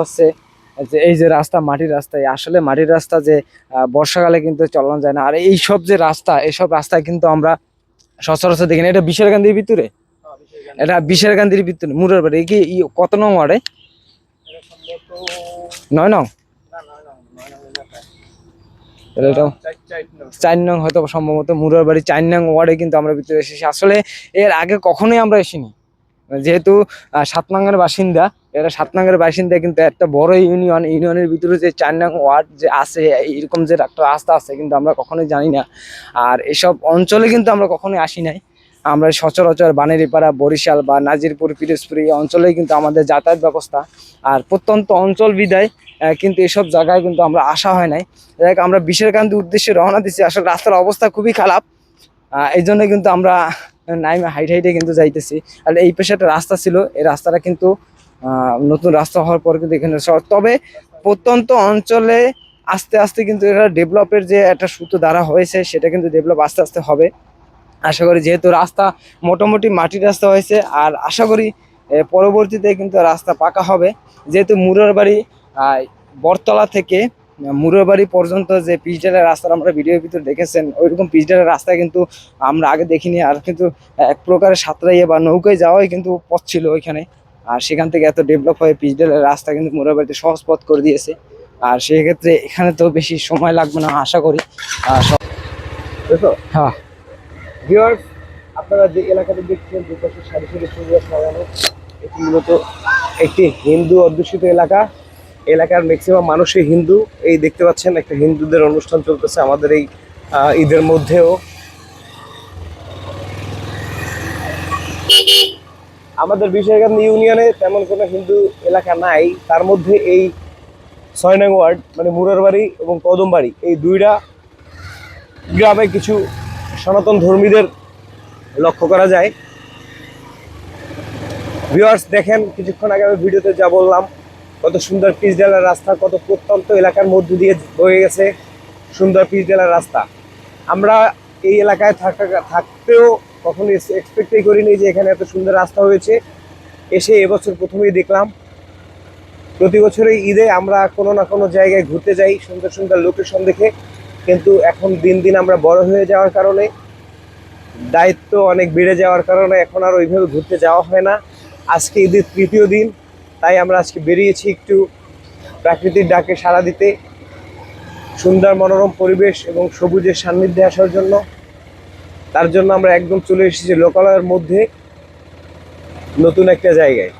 হচ্ছে যে এই যে রাস্তা মাটির রাস্তা আসলে মাটির রাস্তা যে বর্ষাকালে কিন্তু চালানো যায় না। আর এই সব যে রাস্তা এইসব রাস্তায় কিন্তু আমরা সচরাচর দেখি না। এটা বিশের গান্ধীর ভিতরে? এটা বিশের গান্ধীর ভিতরে মুরের বাড়ি। কি কত নং ওয়ার্ডে? নয় নং? চার নং হয়তো সম্ভবত মুরার বাড়ি চার নং ওয়ার্ডে কিন্তু আমরা ভিতরে এসেছি। আসলে এর আগে কখনোই আমরা এসিনি যেহেতু আহ, সাত নঙ্গের বাসিন্দা এটা সাত নঙ্গের বাসিন্দা, কিন্তু একটা বড় ইউনিয়ন, ইউনিয়নের ভিতরে যে চার নং ওয়ার্ড যে আছে, এরকম যে একটা রাস্তা আছে, কিন্তু আমরা কখনোই জানি না। আর এসব অঞ্চলে কিন্তু আমরা কখনোই আসি নাই। আমরা সচরাচর বানেরিপাড়া, বরিশাল বা নাজিরপুর, পিরোজপুর এই অঞ্চলেই কিন্তু আমাদের যাতায়াত ব্যবস্থা। আর প্রত্যন্ত অঞ্চল বিদায় কিন্তু এসব জায়গায় কিন্তু আমরা আসা হয় নাই। দেখ আমরা বিশেরকান্তি উদ্দেশ্যে রওনা দিচ্ছি আসলে রাস্তার অবস্থা খুবই খারাপ। এই জন্য কিন্তু আমরা নাইমে হাইট হাইটে কিন্তু যাইতেছি। আর এই পাশে একটা রাস্তা ছিল। এই রাস্তাটা কিন্তু নতুন রাস্তা হওয়ার পর কিন্তু এখানে শহর। তবে প্রত্যন্ত অঞ্চলে আস্তে আস্তে কিন্তু এটা ডেভেলপের যে একটা সুতো দ্বারা হয়েছে সেটা কিন্তু ডেভেলপ আস্তে আস্তে হবে। আশা করি যেহেতু রাস্তা মোটামুটি মাটির রাস্তা হয়েছে আর আশা করি পরবর্তীতে কিন্তু রাস্তা পাকা হবে। যেহেতু মুরার বাড়ি আহ, বটতলা থেকে মুরার বাড়ি পর্যন্ত যে পিচডালের রাস্তা আমরা ভিডিওর ভিতরে দেখেছেন ওইরকম পিচডালের রাস্তা কিন্তু আমরা আগে দেখিনি আর কিন্তু এক প্রকারের সাঁতরাইয়ে বা নৌকায় যাওয়াই কিন্তু পথ ছিল ওইখানে। আর সেখান থেকে এত ডেভেলপ হয়ে পিচডালের রাস্তা কিন্তু মুরার বাড়িতে সহজ পথ করে দিয়েছে। আর সেক্ষেত্রে এখানে তো বেশি সময় লাগবে না আশা করি। হ্যাঁ। আপনারা যে এলাকাতে দেখছেন দুপাশে সারি সারি ফুল গাছ লাগানো এটি মূলত একটি হিন্দু অধ্যুষিত এলাকা। এলাকার ম্যাক্সিমাম মানুষই হিন্দু। এই দেখতে পাচ্ছেন একটা হিন্দুদের অনুষ্ঠান চলতেছে আমাদের এই ঈদের মধ্যেও। আমাদের বিশাখান্দ ইউনিয়নে তেমন কোনো হিন্দু এলাকা নাই। তার মধ্যে এই ছয় নং ওয়ার্ড মানে মুরারবাড়ি এবং কদমবাড়ি, এই দুইটা গ্রামে কিছু সনাতন ধর্মীদের লক্ষ্য করা যায়। ভিউয়ার্স দেখেন, কিছুক্ষণ আগে আমি ভিডিওতে যা বললাম, কত সুন্দর পিচ ডেলার রাস্তা, কত প্রত্যন্ত এলাকার মধ্য দিয়ে বয়ে গেছে সুন্দর পিচ ডেলার রাস্তা। আমরা এই এলাকায় থাকা, থাকতেও কখনো এক্সপেক্টই করিনি যে এখানে এত সুন্দর রাস্তা হয়েছে। এসে এবছর প্রথমেই দেখলাম। প্রতি বছরই ঈদে আমরা কোনো না কোনো জায়গায় ঘুরতে যাই, সুন্দর সুন্দর লোকেশন দেখে। কিন্তু এখন দিন দিন আমরা বড় হয়ে যাওয়ার কারণে, দায়িত্ব অনেক বেড়ে যাওয়ার কারণে এখন আর ওইভাবে ঘুরতে যাওয়া হয় না। আজকে ঈদের তৃতীয় দিন, তাই আমরা আজকে বেরিয়েছি একটু প্রাকৃতিক ডাকে সাড়া দিতে। সুন্দর মনোরম পরিবেশ এবং সবুজের সান্নিধ্যে আসার জন্য। তার জন্য আমরা একদম চলে এসেছি লোকালয়ের মধ্যে নতুন একটা জায়গায়।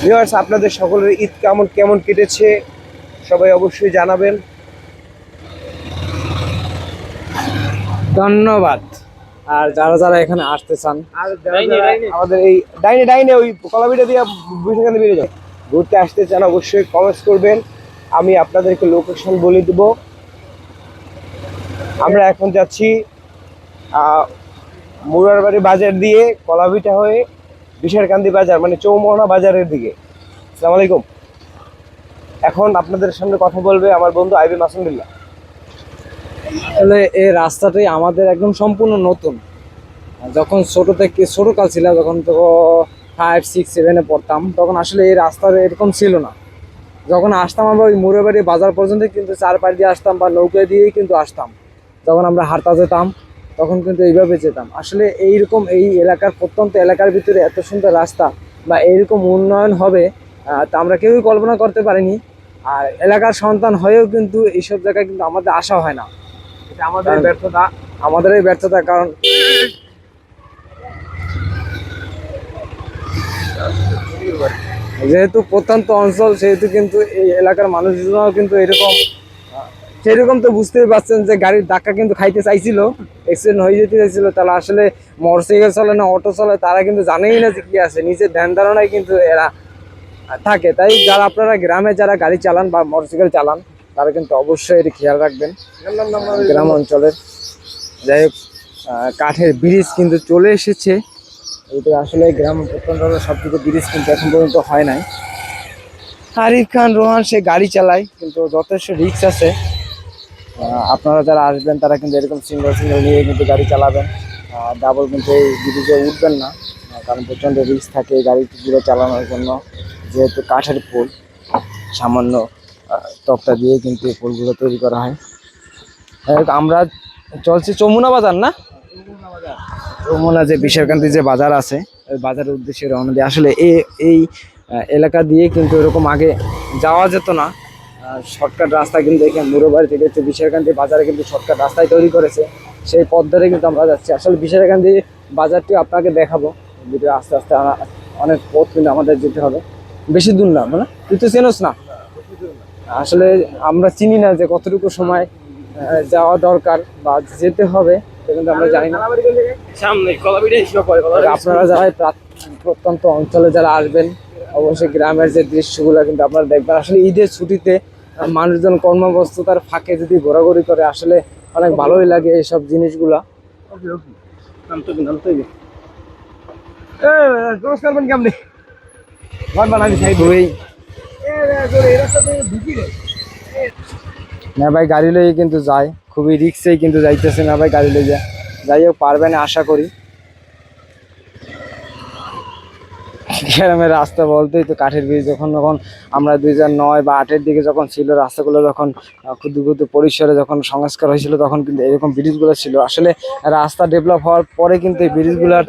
ভিউয়ার্স আপনাদের সকলের ঈদ কেমন কেমন কেটেছে সবাই অবশ্যই জানাবেন। ধন্যবাদ। আর যারা যারা এখানে আসতে চান আমাদের এই ডাইনে ডাইনে ওই কলাবিটা দিয়ে সেখানে বেরিয়ে যাও ঘুরতে আসতে চান অবশ্যই কমেন্টস করবেন। আমি আপনাদেরকে লোকেশন বলে দেব। আমরা এখন যাচ্ছি মুরারবাড়ি বাজার দিয়ে কলাবিটা হয়ে বিশারকান্দি বাজার মানে চৌমোহনা বাজারের দিকে। আসসালামু আলাইকুম। এখন আপনাদের সামনে কথা বলবে আমার বন্ধু আইবি মাসুমদুল্লাহ আসলে এই রাস্তাটাই আমাদের একদম সম্পূর্ণ নতুন। যখন ছোটো থেকে ছোট কাল ছিলাম, যখন তো ফাইভ সিক্স সেভেনে পড়তাম, তখন আসলে এই রাস্তার এরকম ছিল না। যখন আসতাম আমরা ওই মুড়েবাড়ি বাজার পর্যন্ত কিন্তু চার পাড় দিয়ে আসতাম বা নৌকা দিয়েই কিন্তু আসতাম। যখন আমরা হাঁটা যেতাম তখন কিন্তু এইভাবে যেতাম। আসলে এইরকম এই এলাকার প্রত্যন্ত এলাকার ভিতরে এত সুন্দর রাস্তা বা এইরকম উন্নয়ন হবে তা আমরা কেউই কল্পনা করতে পারিনি। আর এলাকার সন্তান হয়েও কিন্তু এইসব জায়গায় কিন্তু আমাদের আসা হয় না। এটা আমাদের ব্যর্থতা। আমাদেরই ব্যর্থতা কারণ যেহেতু প্রত্যন্ত অঞ্চল সেহেতু কিন্তু এই এলাকার মানুষজনও কিন্তু এরকম সেরকম তো বুঝতেই পারছেন যে গাড়ির ধাক্কা কিন্তু খাইতে চাইছিল অ্যাক্সিডেন্ট হয়ে যেতে চাইছিল। তাহলে আসলে মোটরসাইকেল চলে না অটো চলে, তারা কিন্তু জানেই না যে কি আছে। নিজের ধ্যান ধারণায় কিন্তু এরা থাকে। তাই যারা আপনারা গ্রামে যারা গাড়ি চালান বা মোটরসাইকেল চালান, তারা কিন্তু অবশ্যই এটি খেয়াল রাখবেন। গ্রাম অঞ্চলের, যাই হোক কাঠের ব্রিজ কিন্তু চলে এসেছে। এটা আসলে গ্রাম প্রত্যন্ত সবথেকে ব্রিজ কিন্তু এখন পর্যন্ত হয় নাই। আরিফ খান রোহান সে গাড়ি চালায়, কিন্তু যথেষ্ট রিক্স আছে। আপনারা যারা আসবেন, তারা কিন্তু এরকম সিঙ্গল সিঙ্গেল নিয়ে কিন্তু গাড়ি চালাবেন। ডাবল কিন্তু এই ব্রিজে উঠবেন না কারণ প্রচণ্ড রিস্ক থাকে গাড়িগুলো চালানোর জন্য। যেহেতু কাঠের পোল, সামান্য তক্তা দিয়ে কিন্তু এই পোলগুলো তৈরি করা হয়। আমরা চলছি চমুনা বাজার, না? চমুনা যে বিশালকান্তি যে বাজার আছে, ওই বাজারের উদ্দেশ্যে রওনা দিয়ে আসলে এই এলাকা দিয়ে কিন্তু এরকম আগে যাওয়া যেত না। শর্টকাট রাস্তা কিন্তু এখানে মুরোবাড়ি থেকে হচ্ছে বিশালকান্তি বাজারে কিন্তু শর্টকাট রাস্তায় তৈরি করেছে। সেই পথ ধরে কিন্তু আমরা যাচ্ছি। আসলে বিশালকান্তি বাজারটি আপনাকে দেখাবো। ভিডিও আস্তে আস্তে অনেক পথ কিন্তু আমাদের যেতে হবে। বেশি দূর না মানে তুই তো চেনোস না? আসলে আমরা চিনি না যে কতটুকু সময় যাওয়া দরকার বা যেতে হবে কিন্তু আমরা জানি না। আপনারা যারা প্রত্যন্ত অঞ্চলে যারা আসবেন অবশ্যই গ্রামের যে দৃশ্যগুলো কিন্তু আপনারা দেখবেন। আসলে ঈদের ছুটিতে মানুষজন কর্মব্যস্ততার ফাঁকে যদি ঘোরাঘুরি করে আসলে অনেক ভালোই লাগে এইসব জিনিসগুলা। না ভাই গাড়ি লইয়ে কিন্তু যায় খুবই রিক্সেই কিন্তু যাইতেছে না ভাই গাড়ি লইয়া। যাই হোক পারবেন আশা করি। গ্রামের রাস্তা বলতেই তো কাঠের ব্রিজ। যখন যখন আমরা দুই হাজার নয় বা আটের দিকে যখন ছিল রাস্তাগুলো যখন ক্ষুদ্র ক্ষুদ্র পরিসরে যখন সংস্কার হয়েছিল তখন কিন্তু এরকম ব্রিজগুলো ছিল। আসলে রাস্তা ডেভেলপ হওয়ার পরে কিন্তু এই ব্রিজগুলোর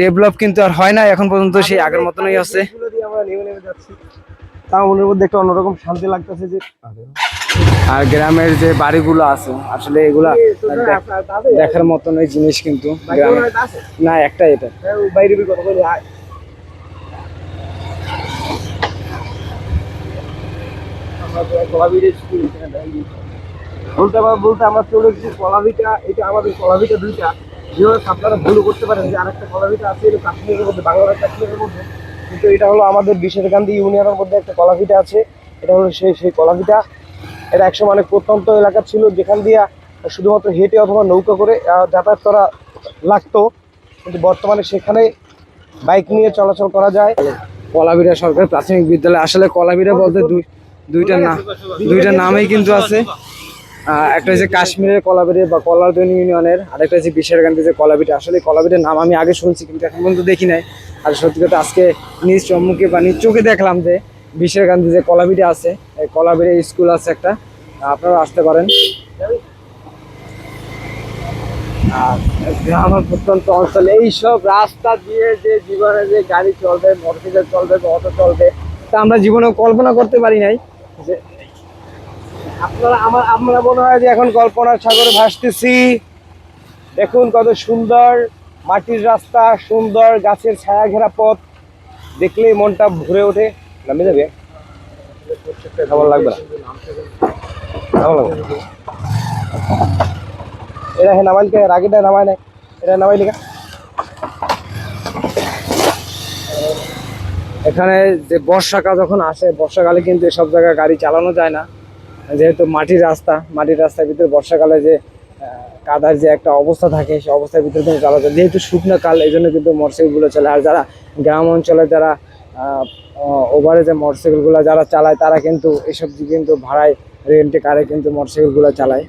ডেভেলপ কিন্তু আর হয় না। এখন পর্যন্ত সেই আগের মতনই আছে। তাও মনের মধ্যে একটা অন্যরকম শান্তি লাগতেছে যে আর। গ্রামের যে বাড়িগুলো আছে আসলে এগুলা দেখার মতন এই জিনিস কিন্তু গ্রামে। না একটা এটা। বাইরে কলাবিরে স্কুল। বলতে বলতে আমরা চলে এসেছি কলাবিটা এটা আমাদের কলাবিটা দুইটা। যেভাবে আপনারা ভুল করতে পারেন যে আরেকটা কলাবিটা আছে, এটা কাশ্মীরের মধ্যে বাংলাদেশ কাশ্মীরের মধ্যে। কিন্তু এটা হলো আমাদের বিশেরকান্দি ইউনিয়নের মধ্যে একটা কলাভিটা আছে। এটা হলো সেই সেই কলাভিটা। এটা একসময় অনেক প্রত্যন্ত এলাকা ছিল, যেখান দিয়ে শুধুমাত্র হেঁটে অথবা নৌকা করে যাতায়াত করা লাগতো। কিন্তু বর্তমানে সেখানে বাইক নিয়ে চলাচল করা যায়। কলাবিরা সরকারি প্রাথমিক বিদ্যালয়, আসলে কলাবিরা বলতে দুই দুইটা নাম দুইটা নামেই কিন্তু আছে। একটা হচ্ছে কাশ্মীরের কলাবিরি বা কলারদন ইউনিয়নের আর একটা হচ্ছে বিশেরকান্তি যে কলাবিটা। আসলে কলাবিটের নাম আমি আগে শুনছি, কিন্তু এখন পর্যন্ত দেখি নাই। আর সত্যি কথা, আজকে নিজ সম্মুখে বা নিজ চোখে দেখলাম যে বিশেরকান্তি যে কলাবিটা আছে, এই কলাবিরে স্কুল আছে একটা। আপনারা আসতে পারেন। আর প্রত্যন্ত অঞ্চলে এইসব রাস্তা দিয়ে যে জীবনে যে গাড়ি চলবে, মোটরসাইকেল চলবে অটো চলবে, তা আমরা জীবনেও কল্পনা করতে পারি নাই। আপনারা আমার আমরা মনে হয় যে এখন কল্পনার সাগরে ভাসতেছি। দেখুন কত সুন্দর মাটির রাস্তা, সুন্দর গাছের ছায়া ঘেরা পথ। দেখলেই মনটা ভরে ওঠে। নামে যাবে? কেমন লাগবে না? কেমন লাগবে? এটা হে নামাইল কে? রাগিটা নামায় নাই। এটা নামাইলি কা? এখানে যে বর্ষাকাল যখন আসে, বর্ষাকালে কিন্তু এসব জায়গায় গাড়ি চালানো যায় না। যেহেতু মাটির রাস্তা, মাটির রাস্তার ভিতরে বর্ষাকালে যে কাদার যে একটা অবস্থা থাকে সেই অবস্থার ভিতরে কিন্তু চালা যায়। যেহেতু শুকনো কাল এই জন্য কিন্তু মোটরসাইকেলগুলো চলে। আর যারা গ্রাম অঞ্চলে যারা ওভারে যে মোটরসাইকেলগুলো যারা চালায়, তারা কিন্তু এসব কিন্তু ভাড়ায় রেন্টে কারে কিন্তু মোটরসাইকেলগুলো চালায়।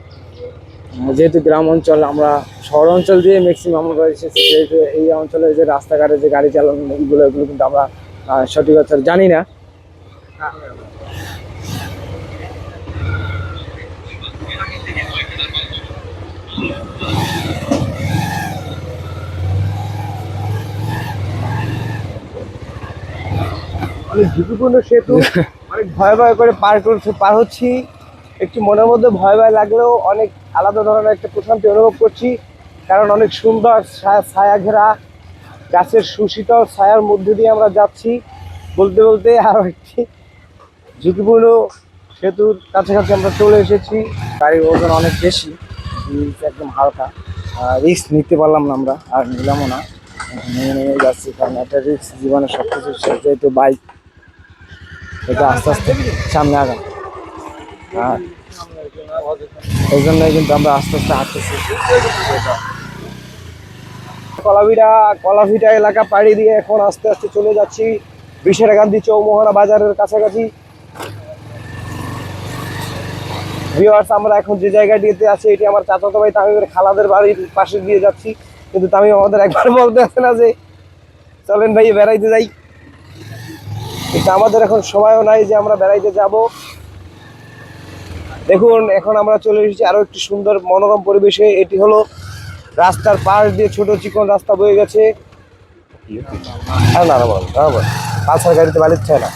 যেহেতু গ্রাম অঞ্চল, আমরা শহর অঞ্চল দিয়ে ম্যাক্সিমাম আমরা এসেছি, যেহেতু এই অঞ্চলে যে রাস্তাঘাটে যে গাড়ি চালানো, এগুলো এগুলো কিন্তু আমরা আহ, সঠিক কথা জানি না। অনেক ঝুঁকিপূর্ণ সেতু অনেক ভয় ভয় করে পার করছে পার হচ্ছি। একটু মনের মধ্যে ভয় ভয় লাগলেও অনেক আলাদা ধরনের একটা প্রশান্তি অনুভব করছি কারণ অনেক সুন্দর ছায়া ঘেরা। গাছের সুশীতল ছায়ার মধ্যে দিয়ে আমরা যাচ্ছি। বলতে বলতে আরও একটি ঝুঁকিপূর্ণ সেতুর কাছাকাছি আমরা চলে এসেছি। গাড়ির ওজন অনেক বেশি একদম হালকা। রিস্ক নিতে পারলাম না আমরা, আর নিলামও না। নেমে নেমে যাচ্ছি, কারণ একটা রিস্ক জীবনে সব কিছু যেহেতু বাইক এটা আস্তে আস্তে সামনে আগাম আর এই জন্যই কিন্তু আমরা আস্তে আস্তে হাঁটতেছি। কলাভিটা কলাভিটা এলাকা পাড়ি দিয়ে এখন আস্তে আস্তে চলে যাচ্ছি বিশেরাকান্দি চৌমোহনা বাজারের কাছাকাছি। ভিউয়ার্স আমরা এখন যে জায়গাটিতে আছি, এটি আমার চাচাতো ভাই তামিমের খালাদের বাড়ির পাশে দিয়ে যাচ্ছি। কিন্তু তামিম আমাদের একবার বলতে আসে না যে, চলেন ভাই, বেড়াইতে যাই। কিন্তু আমাদের এখন সময়ও নাই যে আমরা বেড়াইতে যাব। দেখুন, এখন আমরা চলে এসেছি আরও একটি সুন্দর মনোরম পরিবেশে। এটি হলো রাস্তার পাশ দিয়ে ছোট চিকন রাস্তা বয়ে গেছে। না পাঁচশার গাড়িতে বালিচ্ছে না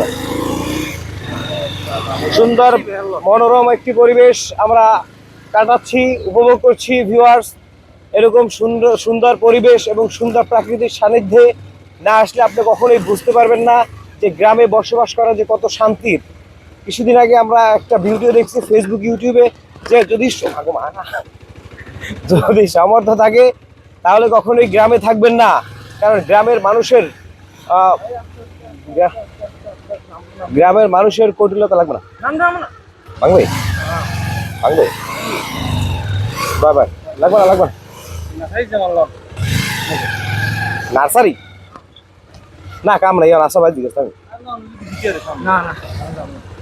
না সুন্দর, মনোরম একটি পরিবেশ আমরা কাটাচ্ছি, উপভোগ করছি ভিউয়ার্স এরকম সুন্দর সুন্দর পরিবেশ এবং সুন্দর প্রাকৃতিক সান্নিধ্যে না আসলে আপনি কখনোই বুঝতে পারবেন না যে গ্রামে বসবাস করা যে কত শান্তির কিছুদিন আগে আমরা একটা ভিডিও দেখছি ফেসবুক ইউটিউবে যে যদি যদি সামর্থ্য থাকে তাহলে কখনোই গ্রামে থাকবেন না। কারণ গ্রামের মানুষের গ্রামের মানুষের কটিলতা লাগবে না। ভাঙবে ভাঙবে বাই বাই। লাগবে না লাগবে না। নার্সারি? না কাম নাই আসা বাদ দিকে আমি।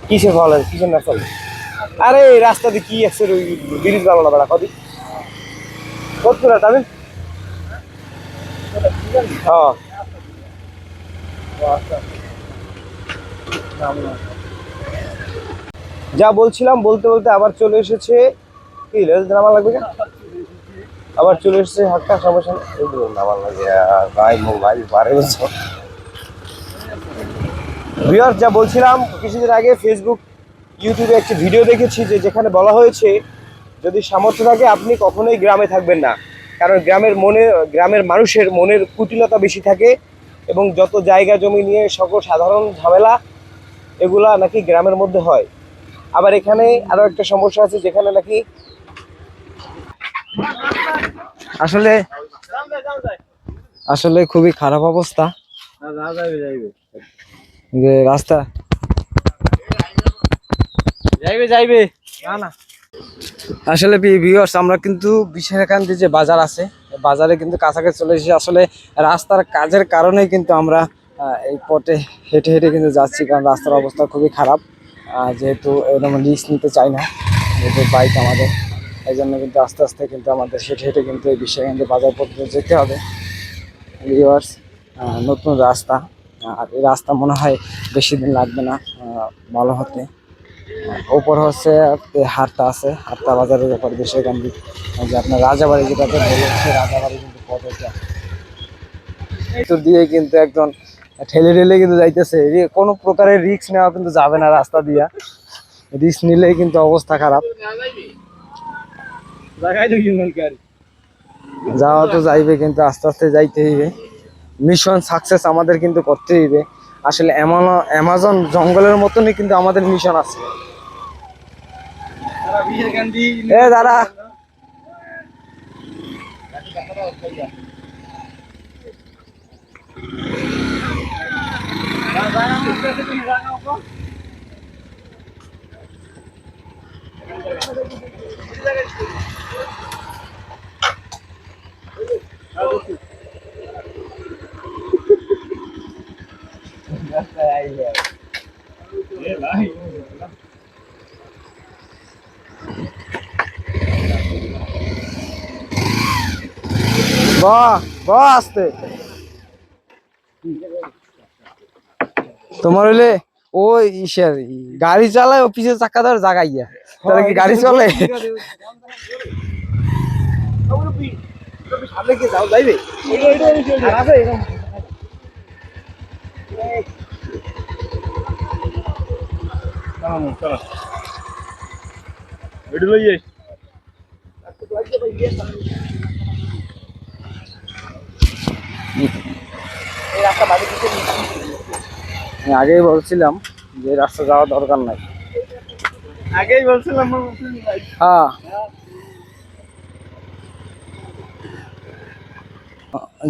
কিসের কিসের নার্সারি আরে এই রাস্তা দিয়ে কি আছে ওই ব্রিজ ভালো না বেড়া কদি কত করে হ্যাঁ। যা বলছিলাম বলতে বলতে আবার চলে এসেছে কি নামা লাগবে কেন? আবার চলে এসেছে হাটটা সমস্যা নামা লাগে আর ভাই মোবাইল পারে বলছো ভিউয়ার্স যা বলছিলাম কিছুদিন আগে ফেসবুক ইউটিউবে একটি ভিডিও দেখেছি যে যেখানে বলা হয়েছে, যদি সামর্থ্য থাকে আপনি কখনোই গ্রামে থাকবেন না। কারণ গ্রামের মনে, গ্রামের মানুষের মনের কুটিলতা বেশি থাকে এবং যত জায়গা জমি নিয়ে সকল সাধারণ ঝামেলা, এগুলা নাকি গ্রামের মধ্যে হয়। আবার এখানে আরও একটা সমস্যা আছে, যেখানে নাকি আসলে আসলে খুবই খারাপ অবস্থা। যে রাস্তা। যাইবে যাইবে। না না। আসলে ভিউয়ার্স আমরা কিন্তু বিশাখান্তি যে বাজার আছে বাজারে কিন্তু কাছাকাছি চলে এসেছি। আসলে রাস্তার কাজের কারণেই কিন্তু আমরা এই পথে হেঁটে হেঁটে কিন্তু যাচ্ছি কারণ রাস্তার অবস্থা খুবই খারাপ। যেহেতু এরকম রিস্ক নিতে চাই না যেহেতু বাইক আমাদের এই জন্য কিন্তু আস্তে আস্তে কিন্তু আমাদের হেঁটে হেঁটে কিন্তু এই বিশাখান্তি বাজার পর্যন্ত যেতে হবে। ভিউয়ার্স নতুন রাস্তা। আর এই রাস্তা মনে হয় বেশি দিন লাগবে না ভালো হতে। ওপর হচ্ছে হাটটা আছে হাটটা বাজারের উপর বিশ্বকান্দি যে আপনার রাজাবাড়ি যেটাতে বলেছে রাজাবাড়ি কিন্তু পথ এটা দিয়ে কিন্তু একজন ঠেলে ঠেলে কিন্তু যাইতেছে। কোনো প্রকারের রিস্ক নেওয়া কিন্তু যাবে না রাস্তা দিয়া। রিক্স নিলেই কিন্তু অবস্থা খারাপ। যাওয়া তো যাইবে কিন্তু আস্তে আস্তে যাইতে হইবে। মিশন সাকসেস আমাদের কিন্তু করতে দিবে আসলে অ্যামাজন জঙ্গলের মতনই কিন্তু আমাদের মিশন আছে। বাহ আসতে তোমার হইলে ওই ইসের গাড়ি চালায় ও পিছের চাকা ধরে জাগাই গিয়া তাহলে কি গাড়ি চলে এটু লই যাই এই রাস্তা বাড়ি দিকে আমি আগেই বলছিলাম যে রাস্তা যাওয়া দরকার নাই। আগেই বলছিলাম হ্যাঁ।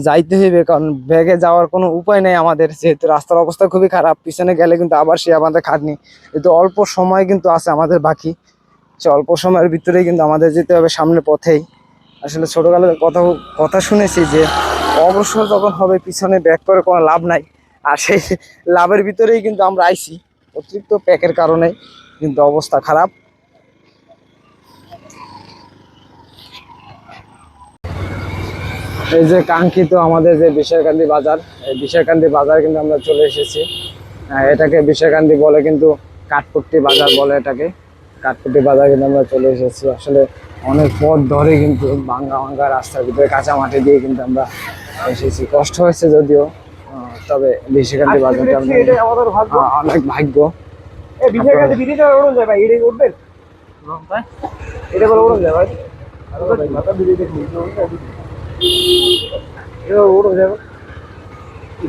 যাইতে হইবে কারণ ব্যাগে যাওয়ার কোনো উপায় নেই আমাদের। যেহেতু রাস্তার অবস্থা খুবই খারাপ পিছনে গেলে কিন্তু আবার সে আমাদের খাটনি। কিন্তু অল্প সময় কিন্তু আছে আমাদের বাকি সে অল্প সময়ের ভিতরেই কিন্তু আমাদের যেতে হবে সামনে পথেই। আসলে ছোটবেলার কথা কথা শুনেছি যে অবসর যখন হবে, পিছনে ব্যাক করে কোনো লাভ নাই। আর সেই লাভের ভিতরেই কিন্তু আমরা আইছি। অতিরিক্ত প্যাকের কারণে কিন্তু অবস্থা খারাপ। এই যে কাঙ্ক্ষিত আমাদের যে বিশালকান্দি বাজার, এই বিশালকান্দি বাজার কিন্তু আমরা চলে এসেছি। এটাকে বিশালকান্দি বলে কিন্তু কাঠপট্টি বাজার বলে এটাকে। কাঠপুট্টি বাজার কিন্তু আমরা চলে এসেছি। আসলে অনেক পথ ধরে কিন্তু ভাঙ্গা ভাঙ্গা রাস্তার ভিতরে কাঁচা মাটি দিয়ে কিন্তু আমরা এসেছি। কষ্ট হয়েছে যদিও তবে বিশালকান্দি বাজারটা অনেক ভাগ্য। এটা উঠবেন এটা বলে উড়ন যায় ভাই মাথা বিরিজে দেখি এটা উড়ন যাবে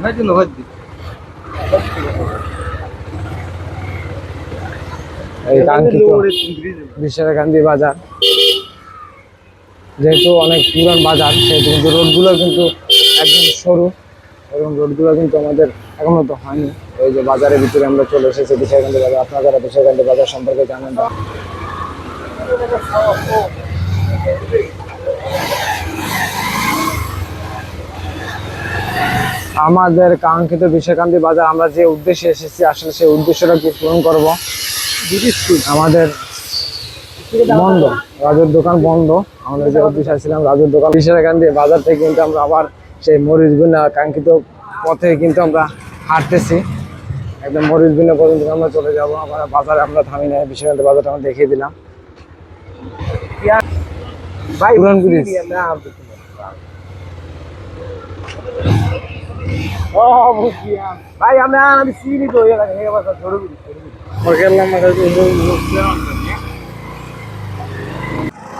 ভাই দিন ভাই দিন এই কাঙ্ক্ষিত বিশালকান্দি বাজার। যেহেতু অনেক পুরান বাজার সেহেতু কিন্তু রোডগুলো কিন্তু একদম সরু এবং রোডগুলো কিন্তু আমাদের এখনও তো হয়নি। এই যে বাজারের ভিতরে আমরা চলে এসেছি বিশালকান্দি বাজার আপনারা যারা বিশালকান্দি বাজার সম্পর্কে জানেন না আমাদের কাঙ্ক্ষিত বিশালকান্দি বাজার আমরা যে উদ্দেশ্যে এসেছি আসলে সেই উদ্দেশ্যটা কি পূরণ করব? আমাদের বন্ধ রাজুর দোকান বন্ধ। আমাদের যে অফিস ছিলাম রাজুর দোকান। বিশালকান্দি বাজার থেকে কিন্তু আমরা আবার সেই মরিচ বিনা কাঙ্ক্ষিত পথে কিন্তু আমরা হাঁটতেছি। একদম মরিচ বিনা পর্যন্ত আমরা চলে যাব। আবার বাজারে আমরা থামি না বিশালকান্দি বাজারটা আমরা দেখিয়ে দিলাম। ভাই আমরা আমি চিনি তো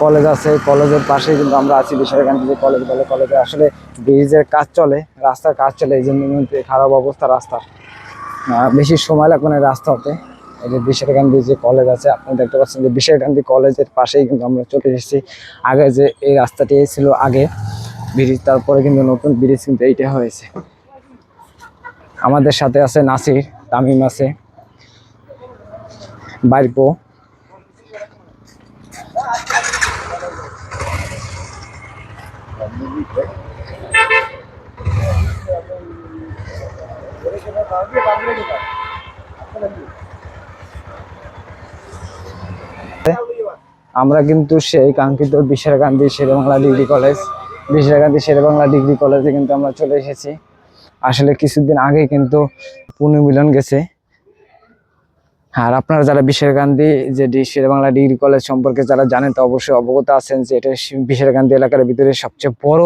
কলেজ আছে, কলেজের পাশে কিন্তু আমরা আছি বিশালকান্দি যে কলেজ বলে কলেজে। আসলে ব্রিজের কাজ চলে, রাস্তার কাজ চলে, এই জন্য খারাপ অবস্থা রাস্তার বেশি সময় লাগবে না রাস্তা হতে এই যে বিশালকান্দি যে কলেজ আছে আপনারা দেখতে পাচ্ছেন যে বিশালকান্দি কলেজের পাশেই কিন্তু আমরা চলে এসেছি। আগে যে এই রাস্তাটি ছিল আগে, ব্রিজ, তারপরে কিন্তু নতুন ব্রিজ কিন্তু এইটা হয়েছে। আমাদের সাথে আছে নাসির, তামিম আছে। বাইরপো আমরা কিন্তু সেই কাঙ্ক্ষিত Bishalkandi Sherebangla degree college Bishalkandi Sherebangla degree কলেজে কিন্তু আমরা চলে এসেছি। আসলে কিছুদিন আগে কিন্তু পুনর্মিলন গেছে। আর আপনারা যারা বিশ্বের গান্ধী যে ডি শেরেবাংলা ডিগ্রি কলেজ সম্পর্কে যারা জানেন, তো অবশ্যই অবগত আছেন যে এটা বিশ্বের গান্ধী এলাকার ভিতরে সবচেয়ে বড়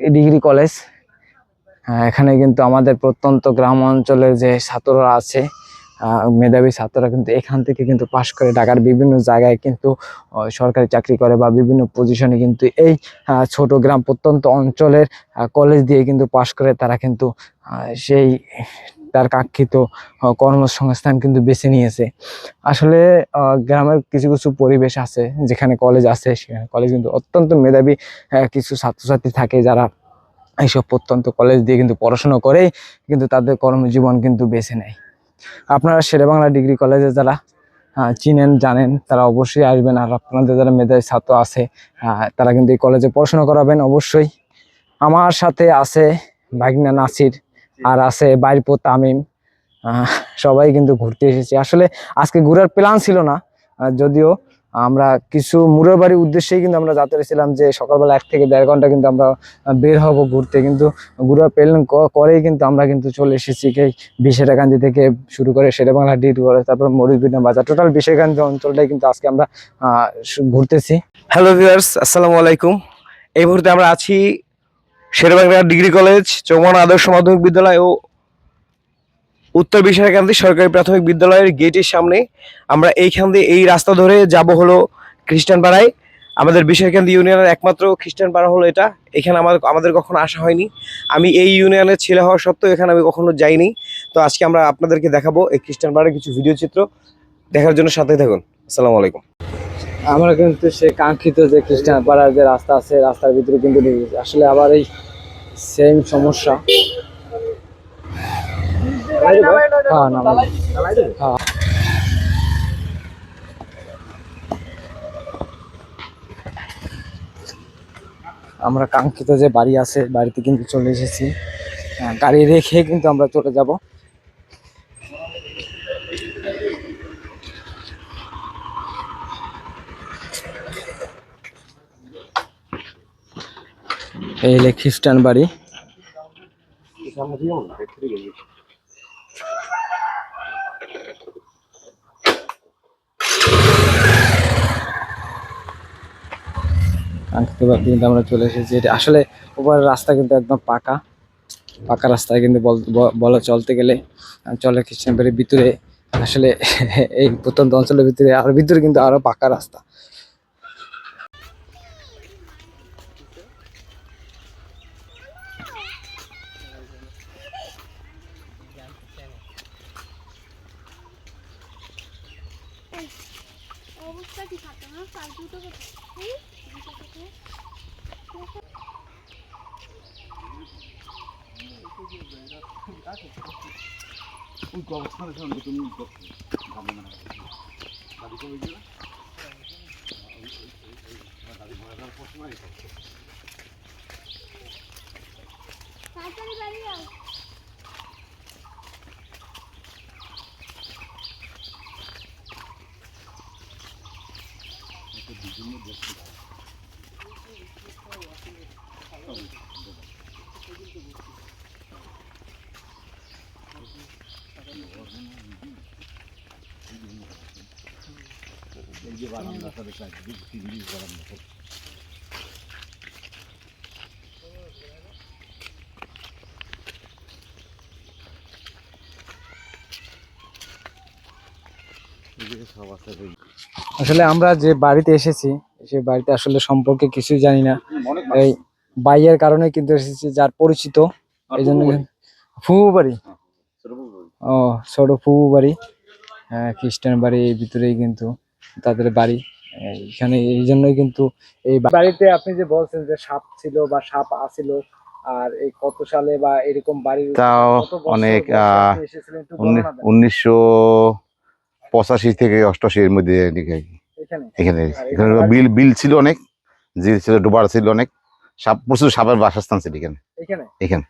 ডিগ্রি কলেজ। এখানে কিন্তু আমাদের প্রত্যন্ত গ্রাম অঞ্চলের যে ছাত্ররা আছে মেধাবী ছাত্ররা কিন্তু এখান থেকে কিন্তু পাশ করে ঢাকার বিভিন্ন জায়গায় কিন্তু সরকারি চাকরি করে বা বিভিন্ন পজিশনে কিন্তু এই ছোট গ্রাম প্রত্যন্ত অঞ্চলের কলেজ দিয়ে কিন্তু পাশ করে তারা কিন্তু সেই তার কাঙ্ক্ষিত কর্মসংস্থান কিন্তু বেছে নিয়েছে। আসলে গ্রামের কিছু কিছু পরিবেশ আছে, যেখানে কলেজ আছে, সেখানে কলেজ কিন্তু অত্যন্ত মেধাবী কিছু ছাত্রছাত্রী থাকে যারা এইসব প্রত্যন্ত কলেজ দিয়ে কিন্তু পড়াশোনা করেই কিন্তু তাদের কর্মজীবন কিন্তু বেছে নেয়। আপনারা শেরেবাংলা ডিগ্রি কলেজে যারা চিনেন, জানেন, তারা অবশ্যই আসবেন। আর আপনাদের যারা মেধাবী ছাত্র আছে তারা কিন্তু এই কলেজে পড়াশোনা করাবেন অবশ্যই। আমার সাথে আছে ভাগনা নাসির। আর আছে বাইরপো তামিম। সবাই কিন্তু ঘুরতে এসেছি। আসলে আজকে ঘুরার প্ল্যান ছিল না। যদিও আমরা কিছু মুরের বাড়ির উদ্দেশ্যেই কিন্তু আমরা যাতে ছিলাম যে সকালবেলা এক থেকে দেড় ঘণ্টা কিন্তু আমরা বের হব ঘুরতে। কিন্তু ঘুরার প্ল্যান করেই কিন্তু আমরা কিন্তু চলে এসেছি। এই বিশেটাকান্দি থেকে শুরু করে শেরে বাংলা ডিট করে তারপর মরিবিনা বাজার। টোটাল বিশেষকান্দি অঞ্চলটাই কিন্তু আজকে আমরা ঘুরতেছি। হ্যালো ভিউয়ার্স আসসালামু আলাইকুম। এই মুহূর্তে আমরা আছি শেরবাংলা ডিগ্রি কলেজ চৌমান আদর্শ মাধ্যমিক বিদ্যালয় ও উত্তর বিশাখান্তি সরকারি প্রাথমিক বিদ্যালয়ের গেটের সামনে আমরা এইখান দিয়ে এই রাস্তা ধরে যাব হলো খ্রিস্টান পাড়ায় আমাদের বিশাখান্তি ইউনিয়নের একমাত্র খ্রিস্টান পাড়া হলো এটা। এখানে আমাদের আমাদের কখনো আসা হয়নি। আমি এই ইউনিয়নের ছেলে হওয়া সত্ত্বেও এখানে আমি কখনো যাইনি। তো আজকে আমরা আপনাদেরকে দেখাবো এই খ্রিস্টান পাড়ার কিছু ভিডিও চিত্র। দেখার জন্য সাথে থাকুন। আসসালামু আলাইকুম। আমরা কিন্তু সে কাঙ্ক্ষিত যে খ্রিস্টান পাড়ার যে রাস্তা আছে রাস্তার ভিতরে কিন্তু আসলে আবার এই সেম সমস্যা। হ্যাঁ। হ্যাঁ। আমরা কাঙ্ক্ষিত যে বাড়ি আছে বাড়িতে কিন্তু চলে এসেছি। হ্যাঁ, গাড়ি রেখে কিন্তু আমরা চলে যাব। এই হলে খ্রিস্টান বাড়ি। কিন্তু আমরা চলে এসেছি। এটা আসলে ওপারের রাস্তা কিন্তু একদম পাকা। পাকা রাস্তায় কিন্তু বল- চলতে গেলে চলে খ্রিস্টান বাড়ির ভিতরে। আসলে এই প্রত্যন্ত অঞ্চলের ভিতরে আরও ভিতরে কিন্তু আরও পাকা রাস্তা। ওই গবেষণা সঙ্গে তুমি দাদি কবে গেলে দাদি মারা যাওয়ার পর সময় আসলে আমরা যে বাড়িতে এসেছি সেই বাড়িতে আসলে সম্পর্কে কিছুই জানি না। এই বাইয়ের কারণে কিন্তু এসেছি যার পরিচিত। এই জন্য ফুবু বাড়ি ও ছোট ফুবু বাড়ি হ্যাঁ খ্রিস্টান বাড়ি এই ভিতরেই কিন্তু। তাদের বাড়ি। এখানে এই জন্যই কিন্তু এই বাড়িতে আপনি যে বলছেন যে সাপ ছিল বা সাপ আসিল আর এই কত সালে বা এরকম বাড়ির তাও অনেক। উনিশশো পঁচাশি থেকে অষ্টাশির মধ্যে এদিকে আর কি। এখানে? এখানে বিল বিল ছিল অনেক যে ছিল ডোবার ছিল অনেক। সাপ প্রচুর সাপের বাসস্থান ছিল এখানে। এখানে? এখানে।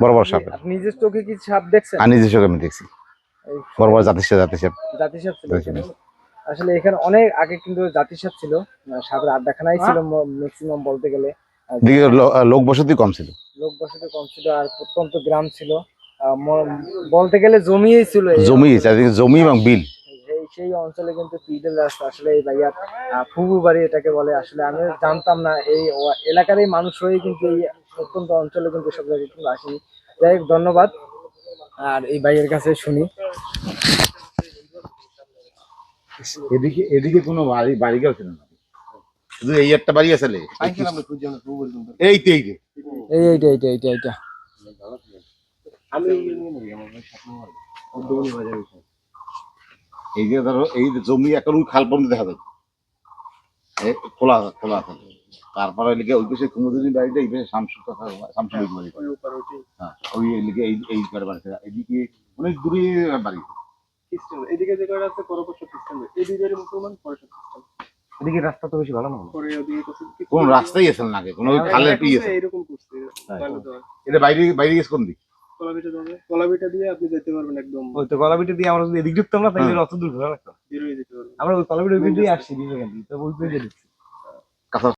বড় বড় সাপ। আপনি নিজের চোখে কি সাপ দেখছেন? আর নিজের চোখে আমি দেখছি। বড় বড় জাতির সাথে জাতির সাপ সাপ। আসলে এখানে অনেক আগে কিন্তু জাতি সাপ ছিল সাপের আড্ডাখানাই ছিল ম্যাক্সিমাম বলতে গেলে। লোক বসতি কম ছিল। লোক বসতি কম ছিল আর প্রত্যন্ত গ্রাম ছিল। বলতে গেলে জমিই ছিল জমি। জমি এবং বিল। সেই সেই অঞ্চলে কিন্তু পিডেল রাস্তা আসলে এই ভাইয়ার ফুবু বাড়ি এটাকে বলে। আসলে আমি জানতাম না এই এলাকারই মানুষ হয়ে কিন্তু এই প্রত্যন্ত অঞ্চলে কিন্তু সব জায়গায় কিন্তু আসিনি। যাই হোক ধন্যবাদ। আর এই ভাইয়ের কাছে শুনি। এদিকে এদিকে কোনো বাড়ি বাড়ি গেল ছিল না শুধু এই একটা বাড়ি আছে এই তো এই যে এই এইটা এইটা এইটা এইটা এই যে ধরো এই যে জমি এখন ওই খাল পর্যন্ত দেখা যায় খোলা খোলা থাকে তারপরে লিখে ওই পাশে কুমুদিনী বাড়িটা এই পাশে শামসুর কথা শামসুর বাড়ি হ্যাঁ ওই লিখে এই এই বাড়ি এদিকে অনেক দূরে বাড়ি। খ্রিস্টান এদিকে যে কয়টা আছে পরে পর সব খ্রিস্টান মুসলমান পরে সব খ্রিস্টান এদিকে রাস্তা তো বেশি ভালো না পরে ওদিকে কোন রাস্তাই আছে না আগে কোনো ওই খালের এরকম করছে হয়। এটা বাইরে বাইরে গেছে কোন দিক? কলাবিটা যাবে কলাবিটা দিয়ে আপনি যেতে পারবেন একদম। ওই তো দিয়ে আমরা যদি এদিক ঢুকতাম না তাহলে হ্যাঁ। অত দূর ঘোরা লাগতো বের হয়ে যেতে পারবেন। আমরা ওই গলাবিটি ওই দিয়ে আসছি বিবেকানন্দ। তো ওই দিয়ে ঢুকছি। কাঁচা